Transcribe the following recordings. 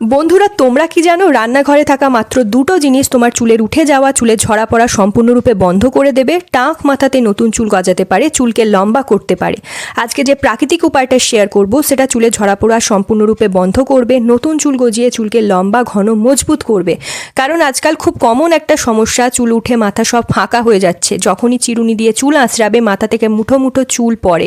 বন্ধুরা, তোমরা কি জানো, রান্নাঘরে থাকা মাত্র দুটো জিনিস তোমার চুলের উঠে যাওয়া চুলে ঝরা পড়া সম্পূর্ণরূপে বন্ধ করে দেবে, টাঁক মাথাতে নতুন চুল গজাতে পারে, চুলকে লম্বা করতে পারে। আজকে যে প্রাকৃতিক উপায়টা শেয়ার করব, সেটা চুলে ঝরা পড়া সম্পূর্ণরূপে বন্ধ করবে, নতুন চুল গজিয়ে চুলকে লম্বা, ঘন, মজবুত করবে। কারণ আজকাল খুব কমন একটা সমস্যা, চুল উঠে মাথা সব ফাঁকা হয়ে যাচ্ছে, যখনই চিরুনি দিয়ে চুল আঁচড়াবে, মাথা থেকে মুঠো মুঠো চুল পড়ে।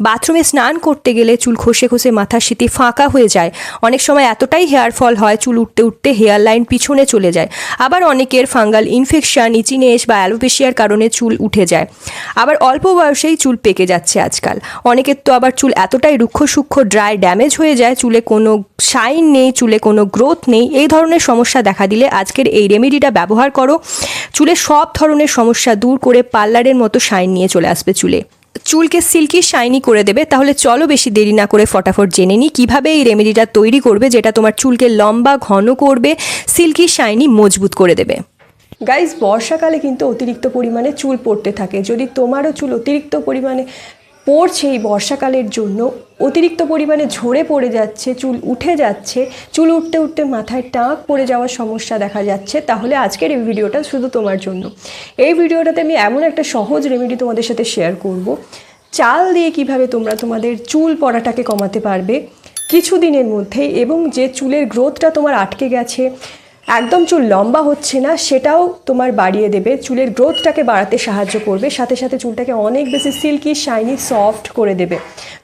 বাথরুমে স্নান করতে গেলে চুল খসে খসে মাথার সিটি ফাঁকা হয়ে যায়। অনেক সময় এতটাই হেয়ার ফল হয় চুল উঠতে উঠতে, হেয়ার লাইন পিছনে চলে যায়। আবার অনেকের ফাঙ্গাল ইনফেকশন, ইচিনেস বা অ্যালোপেশিয়ার কারণে চুল উঠে যায়। আবার অল্প বয়সেই চুল পেকে যাচ্ছে আজকাল। অনেকের তো আবার চুল এতটাই রুক্ষ সূক্ষ্ম ড্রাই ড্যামেজ হয়ে যায়, চুলে কোনো শাইন নেই, চুলে কোনো গ্রোথ নেই। এই ধরনের সমস্যা দেখা দিলে আজকের এই রেমেডিটা ব্যবহার করো। চুলে সব ধরনের সমস্যা দূর করে পার্লারের মতো শাইন নিয়ে চলে আসবে চুলে। চুলকে সিল্কি শাইনি করে দেবে, তাহলে চলো বেশি দেরি না করে ফটাফট জেনে নিই কীভাবে এই রেমেডিটা তৈরি করবে, যেটা তোমার চুলকে লম্বা, ঘন করবে সিল্কি শাইনি মজবুত করে দেবে। গাইজ বর্ষাকালে কিন্তু অতিরিক্ত পরিমাণে চুল পড়তে থাকে। যদি তোমারও চুল অতিরিক্ত পরিমাণে পড়ছে এই বর্ষাকালের জন্য। অতিরিক্ত পরিমাণে ঝরে পড়ে যাচ্ছে, চুল উঠে যাচ্ছে, চুল উঠতে উঠতে মাথায় টাক পড়ে যাওয়ার সমস্যা দেখা যাচ্ছে। তাহলে আজকের এই ভিডিওটা শুধু তোমার জন্য। এই ভিডিওটাতে আমি এমন একটা সহজ রেমেডি তোমাদের সাথে শেয়ার করব। চাল দিয়ে কীভাবে তোমরা তোমাদের চুল পড়াটাকে কমাতে পারবে। কিছুদিনের মধ্যেই এবং যে চুলের গ্রোথটা তোমার আটকে গেছে একদম চুল লম্বা হচ্ছে না, সেটাও তোমার বাড়িয়ে দেবে। চুলের গ্রোথটাকে বাড়াতে সাহায্য করবে, সাথে সাথে চুলটাকে অনেক বেশি সিল্কি শাইনি সফট করে দেবে।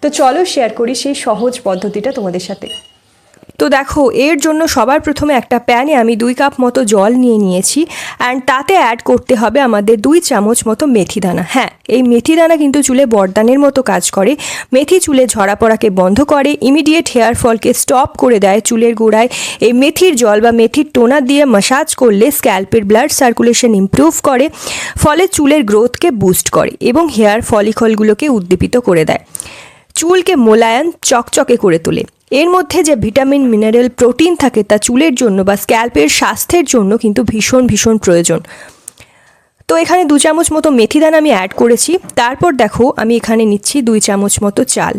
তো চলো শেয়ার করি সেই সহজ পদ্ধতিটা তোমাদের সাথে। তো দেখো, এর জন্য সবার প্রথমে একটা প্যানে আমি দুই কাপ মতো জল নিয়ে নিয়েছি অ্যান্ড তাতে অ্যাড করতে হবে আমাদের দুই চামচ মতো মেথি দানা। হ্যাঁ এই মেথি দানা কিন্তু চুলে বরদানের মতো কাজ করে। মেথি চুলে ঝরা পড়াকে বন্ধ করে ইমিডিয়েট হেয়ার ফলকে স্টপ করে দেয় চুলের গোড়ায়। এই মেথির জল বা মেথির টোনার দিয়ে মাসাজ করলে স্ক্যাল্পের ব্লাড সার্কুলেশন ইমপ্রুভ করে, ফলে চুলের গ্রোথকে বুস্ট করে এবং হেয়ার ফলিকলগুলোকে উদ্দীপিত করে দেয়। চুলকে মোলায়েম চকচকে করে তোলে। এর মধ্যে যে ভিটামিন, মিনারেল, প্রোটিন থাকে তা চুলের জন্য বা স্ক্যাল্পের স্বাস্থ্যের জন্য কিন্তু ভীষণ ভীষণ প্রয়োজন। তো এখানে দু চামচ মতো মেথি দানা আমি অ্যাড করেছি। তারপর দেখো আমি এখানে নিচ্ছি দুই চামচ মতো চাল।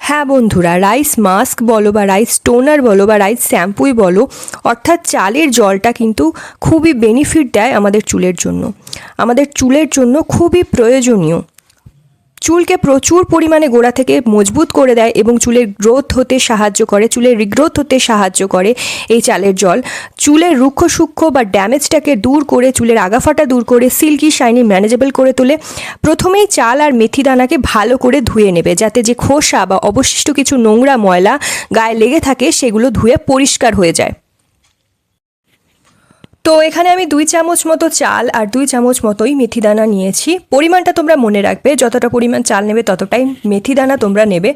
হ্যাঁ বন্ধুরা রাইস মাস্ক বলো বা রাইস টোনার বলো বা রাইস শ্যাম্পুই বলো, অর্থাৎ চালের জলটা কিন্তু খুবই বেনিফিট দেয় আমাদের চুলের জন্য। আমাদের চুলের জন্য খুবই প্রয়োজনীয়। চুলকে প্রচুর পরিমাণে গোড়া থেকে মজবুত করে দেয় এবং চুলের গ্রোথ হতে সাহায্য করে, চুলের রিগ্রোথ হতে সাহায্য করে এই চালের জল। চুলের রুক্ষ সূক্ষ্ম বা ড্যামেজটাকে দূর করে, চুলের আগাফাটা দূর করে সিল্কি শাইনি ম্যানেজেবল করে তোলে। প্রথমেই চাল আর মেথি দানাকে ভালো করে ধুয়ে নেবে, যাতে যে খোসা বা অবশিষ্ট কিছু নোংরা ময়লা গায়ে লেগে থাকে, সেগুলো ধুয়ে পরিষ্কার হয়ে যায়। তো এখানে আমি দুই চামচ মতো চাল আর দুই চামচ মতোই মেথি দানা নিয়েছি। পরিমাণটা তোমরা মনে রাখবে, যতটা পরিমাণ চাল নেবে ততটাই মেথি দানা তোমরা নেবে।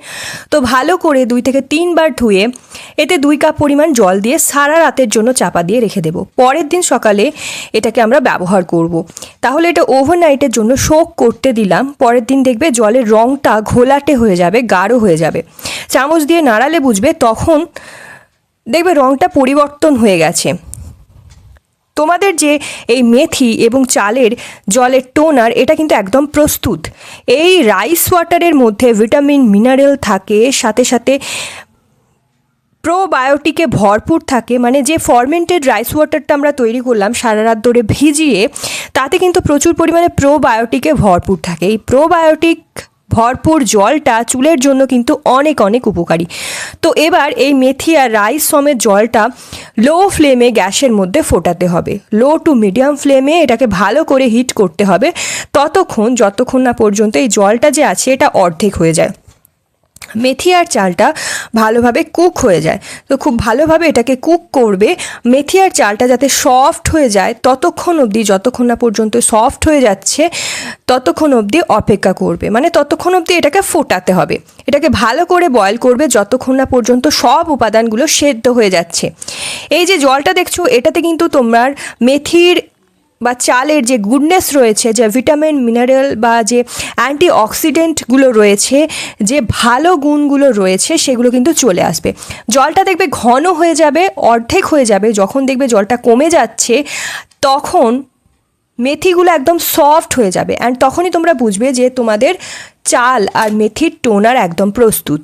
তো ভালো করে দুই থেকে তিনবার ধুয়ে এতে দুই কাপ পরিমাণ জল দিয়ে সারা রাতের জন্য চাপা দিয়ে রেখে দেবো। পরের দিন সকালে এটাকে আমরা ব্যবহার করব। তাহলে এটা ওভারনাইটের জন্য শোক করতে দিলাম। পরের দিন দেখবে জলের রঙটা ঘোলাটে হয়ে যাবে, গাঢ় হয়ে যাবে। চামচ দিয়ে নাড়ালে বুঝবে তখন দেখবে রঙটা পরিবর্তন হয়ে গেছে। তোমাদের যে এই মেথি এবং চালের জলের টোনার, এটা কিন্তু একদম প্রস্তুত। এই রাইস ওয়াটারের মধ্যে ভিটামিন মিনারেল থাকে, সাথে সাথে প্রোবায়োটিকে ভরপুর থাকে মানে যে ফরমেন্টেড রাইস ওয়াটারটা আমরা তৈরি করলাম সারা রাত ধরে ভিজিয়ে, তাতে কিন্তু প্রচুর পরিমাণে প্রোবায়োটিকে ভরপুর থাকে। এই প্রোবায়োটিক ভরপুর জলটা চুলের জন্য কিন্তু অনেক অনেক উপকারী। তো এবার এই মেথি আর রাইস সমেত জলটা লো ফ্লেমে গ্যাসের মধ্যে ফোটাতে হবে। লো টু মিডিয়াম ফ্লেমে এটাকে ভালো করে হিট করতে হবে। ততক্ষণ, যতক্ষণ না পর্যন্ত এই জলটা যে আছে, এটা অর্ধেক হয়ে যায়। মেথি আর চালটা ভালোভাবে কুক হয়ে যায়। তো খুব ভালোভাবে এটাকে কুক করবে। মেথি আর চালটা যাতে সফট হয়ে যায়, ততক্ষণ অবধি, যতক্ষণ না পর্যন্ত সফট হয়ে যাচ্ছে, ততক্ষণ অবধি অপেক্ষা করবে। মানে ততক্ষণ অবধি এটাকে ফোটাতে হবে। এটাকে ভালো করে বয়ল করবে, যতক্ষণ না পর্যন্ত সব উপাদানগুলো সেদ্ধ হয়ে যাচ্ছে। এই যে জলটা দেখছ, এটাতে কিন্তু তোমার মেথির বা চালের যে গুডনেস রয়েছে, যে ভিটামিন মিনারেল বা যে অ্যান্টি অক্সিডেন্টগুলো রয়েছে, যে ভালো গুণগুলো রয়েছে, সেগুলো কিন্তু চলে আসবে। জলটা দেখবে ঘন হয়ে যাবে, অর্ধেক হয়ে যাবে। যখন দেখবে জলটা কমে যাচ্ছে, তখন মেথিগুলো একদম সফট হয়ে যাবে। অ্যান্ড তখনই তোমরা বুঝবে যে তোমাদের চাল আর মেথির টোনার একদম প্রস্তুত।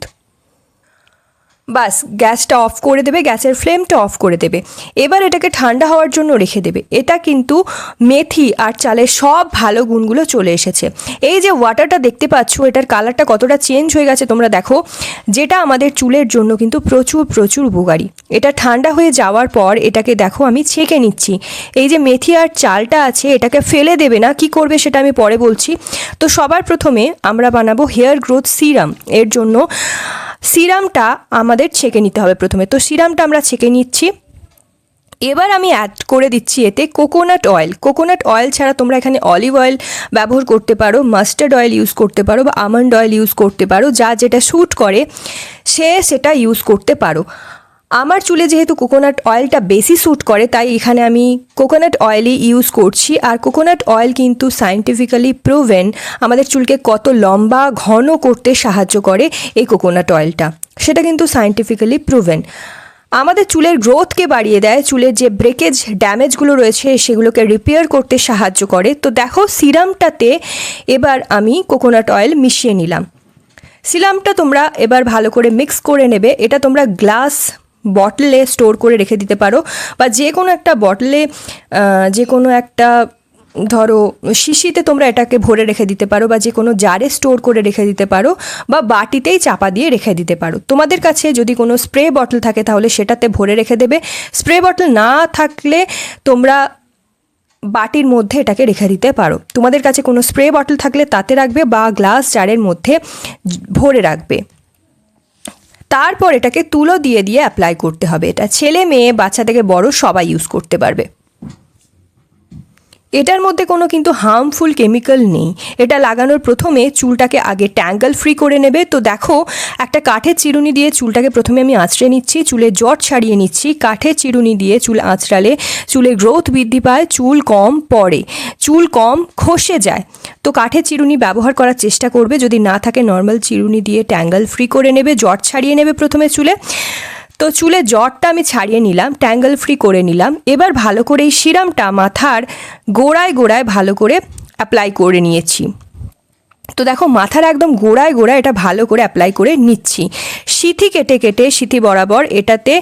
বাস, গ্যাসটা অফ করে দেবে, গ্যাসের ফ্লেমটা অফ করে দেবে। এবার এটাকে ঠান্ডা হওয়ার জন্য রেখে দেবে। এটা কিন্তু মেথি আর চালের সব ভালো গুণগুলো চলে এসেছে। এই যে ওয়াটারটা দেখতে পাচ্ছ, এটার কালারটা কতটা চেঞ্জ হয়ে গেছে তোমরা দেখো। যেটা আমাদের চুলের জন্য কিন্তু প্রচুর প্রচুর উপকারী। এটা ঠান্ডা হয়ে যাওয়ার পর এটাকে দেখো, আমি ছেঁকে নিচ্ছি। এই যে মেথি আর চালটা আছে, এটাকে ফেলে দেবে না। কি করবে সেটা আমি পরে বলছি। তো সবার প্রথমে আমরা বানাবো হেয়ার গ্রোথ সিরাম। এর জন্য সিরামটা আমাদের ছেঁকে নিতে হবে প্রথমে। তো সিরামটা আমরা ছেঁকে নিচ্ছি। এবার আমি অ্যাড করে দিচ্ছি এতে কোকোনাট অয়েল কোকোনাট অয়েল ছাড়া তোমরা এখানে অলিভ অয়েল ব্যবহার করতে পারো মাস্টার্ড অয়েল ইউজ করতে পারো বা আমন্ড অয়েল ইউজ করতে পারো, যা যেটা শ্যুট করে, সে সেটা ইউজ করতে পারো। আমার চুলে যেহেতু কোকোনাট অয়েলটা বেশি স্যুট করে, তাই এখানে আমি কোকোনাট অয়েলই ইউজ করছি। আর কোকোনাট অয়েল কিন্তু সায়েন্টিফিক্যালি প্রুভেন আমাদের চুলকে কত লম্বা, ঘন করতে সাহায্য করে এই কোকোনাট অয়েলটা সেটা কিন্তু সায়েন্টিফিক্যালি প্রুভেন আমাদের চুলের গ্রোথকে বাড়িয়ে দেয়, চুলের যে ব্রেকেজ ড্যামেজগুলো রয়েছে, সেগুলোকে রিপেয়ার করতে সাহায্য করে। তো দেখো সিরামটাতে এবার আমি কোকোনাট অয়েল মিশিয়ে নিলাম। সিরামটা তোমরা এবার ভালো করে মিক্স করে নেবে। এটা তোমরা গ্লাস বটলে স্টোর করে রেখে দিতে পারো বা যে কোনো একটা বটলে যে কোনো একটা, ধরো, শিশিতে তোমরা এটাকে ভরে রেখে দিতে পারো বা যে কোনো জারে স্টোর করে রেখে দিতে পারো বা বাটিতেই চাপা দিয়ে রেখে দিতে পারো। তোমাদের কাছে যদি কোনো স্প্রে বটল থাকে তাহলে সেটাতে ভরে রেখে দেবে। স্প্রে বটল না থাকলে তোমরা বাটির মধ্যে এটাকে রেখে দিতে পারো। তোমাদের কাছে কোনো স্প্রে বটল থাকলে তাতে রাখবে বা গ্লাস জারের মধ্যে ভরে রাখবে। তারপর এটাকে তুলো দিয়ে দিয়ে অ্যাপ্লাই করতে হবে। এটা ছেলে মেয়ে বাচ্চা থেকে বড় সবাই ইউজ করতে পারবে। এটার মধ্যে কোনো কিন্তু হার্মফুল কেমিক্যাল নেই। এটা লাগানোর প্রথমে চুলটাকে আগে ট্যাঙ্গল ফ্রি করে নেবে। তো দেখো, একটা কাঠের চিরুনি দিয়ে চুলটাকে প্রথমে আমি আঁচড়ে নিচ্ছি, চুলে জট ছাড়িয়ে নিচ্ছি। কাঠের চিরুনি দিয়ে চুল আঁচড়ালে চুলের গ্রোথ বৃদ্ধি পায়, চুল কম পড়ে। চুল কম খসে যায়। তো কাঠের চিরুনি ব্যবহার করার চেষ্টা করবে। যদি না থাকে নর্মাল চিরুনি দিয়ে ট্যাঙ্গল ফ্রি করে নেবে, জট ছাড়িয়ে নেবে প্রথমে চুলে। তো চুলে জটটা আমি ছাড়িয়ে নিলাম ট্যাঙ্গল ফ্রি করে নিলাম। এবার ভালো করে এই সিরামটা মাথার গোড়ায় গোড়ায় ভালো করে অ্যাপ্লাই করে নিয়েছি। তো দেখো মাথার একদম গোড়ায় গোড়ায় এটা ভালো করে অ্যাপ্লাই করে নিচ্ছি। সিথি কেটে কেটে, সিথি বরাবর এটাতে,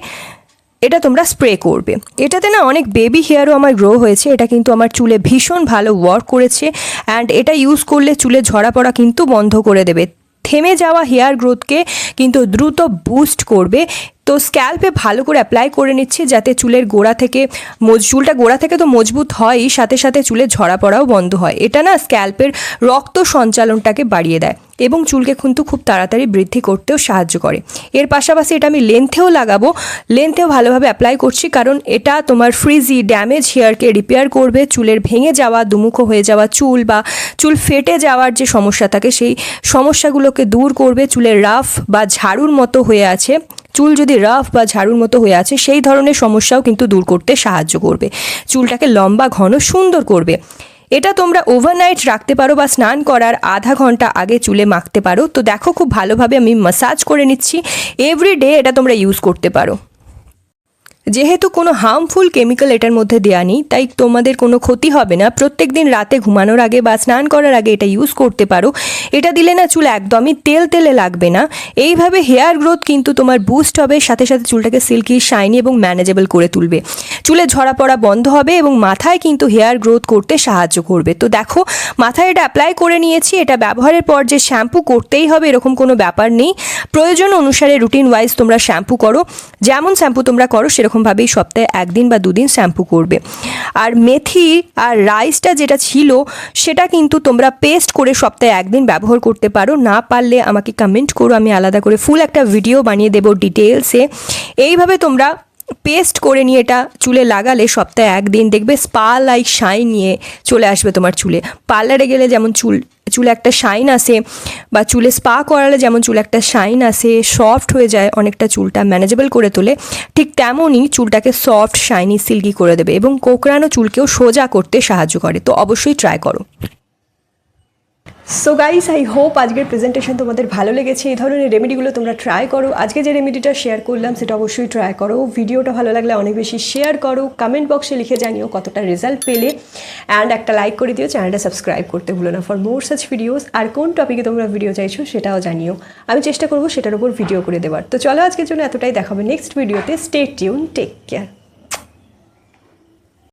এটা তোমরা স্প্রে করবে। এটাতে না অনেক বেবি হেয়ারও আমার গ্রো হয়েছে, এটা কিন্তু আমার চুলে ভীষণ ভালো ওয়ার্ক করেছে। অ্যান্ড এটা ইউজ করলে চুলে ঝরা পড়া কিন্তু বন্ধ করে দেবে। থেমে যাওয়া হেয়ার গ্রোথকে কিন্তু দ্রুত বুস্ট করবে। তো স্ক্যাল্পে ভালো করে অ্যাপ্লাই করে নিচ্ছি যাতে চুলের গোড়া থেকে চুলটা গোড়া থেকে তো মজবুত হয়ই, সাথে সাথে চুলে ঝরা পড়াও বন্ধ হয়। এটা না স্ক্যাল্পের রক্ত সঞ্চালনটাকে বাড়িয়ে দেয়। এবং চুলকে কিন্তু খুব তাড়াতাড়ি বৃদ্ধি করতেও সাহায্য করে। এর পাশাপাশি এটা আমি লেন্থেও লাগাবো। লেন্থেও ভালোভাবে অ্যাপ্লাই করছি কারণ এটা তোমার ফ্রিজি ড্যামেজ হেয়ারকে রিপেয়ার করবে, চুলের ভেঙে যাওয়া, দুমুখো হয়ে যাওয়া চুল বা চুল ফেটে যাওয়ার যে সমস্যা থাকে সেই সমস্যাগুলোকে দূর করবে, চুলের রাফ বা ঝাড়ুর মতো হয়ে আছে। চুল যদি রাফ বা ঝাড়ুর মতো হয়ে আছে সেই ধরনের সমস্যাও কিন্তু দূর করতে সাহায্য করবে। চুলটাকে লম্বা, ঘন, সুন্দর করবে। এটা তোমরা ওভারনাইট রাখতে পারো বা স্নান করার আধা ঘণ্টা আগে চুলে মাখতে পারো। তো দেখো খুব ভালোভাবে আমি মাসাজ করে নিচ্ছি। এভরি ডে এটা তোমরা ইউজ করতে পারো। যেহেতু কোনো হার্মফুল কেমিক্যাল এটার মধ্যে দেওয়া নেই, তাই তোমাদের কোনো ক্ষতি হবে না। প্রত্যেক দিন রাতে ঘুমানোর আগে বা স্নান করার আগে এটা ইউজ করতে পারো। এটা দিলে না চুল একদমই তেল তেলে লাগবে না। এইভাবে হেয়ার গ্রোথ কিন্তু তোমার বুস্ট হবে, সাথে সাথে চুলটাকে সিল্কি শাইনি এবং ম্যানেজেবল করে তুলবে। চুলে ঝরা পড়া বন্ধ হবে এবং মাথায় কিন্তু হেয়ার গ্রোথ করতে সাহায্য করবে। তো দেখো, মাথায় এটা অ্যাপ্লাই করে নিয়েছি, এটা ব্যবহারের পর যে শ্যাম্পু করতেই হবে এরকম কোনো ব্যাপার নেই। প্রয়োজন অনুসারে রুটিন ওয়াইজ তোমরা শ্যাম্পু করো। যেমন শ্যাম্পু তোমরা করো সেরকমভাবেই সপ্তাহে একদিন বা দুদিন শ্যাম্পু করবে। আর মেথি আর রাইসটা যেটা ছিল, সেটা কিন্তু তোমরা পেস্ট করে সপ্তাহে একদিন ব্যবহার করতে পারো। না পারলে আমাকে কমেন্ট করো, আমি আলাদা করে ফুল একটা ভিডিও বানিয়ে দেবো ডিটেলসে এইভাবে তোমরা পেস্ট করে নিয়ে এটা চুলে লাগালে সপ্তাহে একদিন দেখবে স্পা লাইক শাইন নিয়ে চলে আসবে তোমার চুলে। পার্লারে গেলে যেমন চুল, চুলে একটা শাইন আসে বা চুলে স্পা করালে যেমন চুলে একটা শাইন আসে সফট হয়ে যায় অনেকটা চুলটা ম্যানেজেবল করে তোলে, ঠিক তেমনই চুলটাকে সফট শাইনি সিল্কি করে দেবে এবং কোকড়ানো চুলকেও সোজা করতে সাহায্য করে। তো অবশ্যই ট্রাই করো। সো গাইস আই হোপ আজকের প্রেজেন্টেশন তোমাদের ভালো লেগেছে। এই ধরনের রেমেডিগুলো তোমরা ট্রাই করো। আজকে যে রেমেডিটা শেয়ার করলাম, সেটা অবশ্যই ট্রাই করো। ভিডিওটা ভালো লাগলে অনেক বেশি শেয়ার করো। কমেন্ট বক্সে লিখে জানিও কতটা রেজাল্ট পেলে। অ্যান্ড একটা লাইক করে দিও চ্যানেলটা সাবস্ক্রাইব করতে ভুলো না। ফর মোর সাচ ভিডিওস আর কোন টপিকে তোমরা ভিডিও চাইছো, সেটাও জানিও। আমি চেষ্টা করব সেটার উপর ভিডিও করে দেওয়ার। তো চলো আজকের জন্য এতটাই। দেখাবে নেক্সট ভিডিওতে স্টে টিউন টেক কেয়ার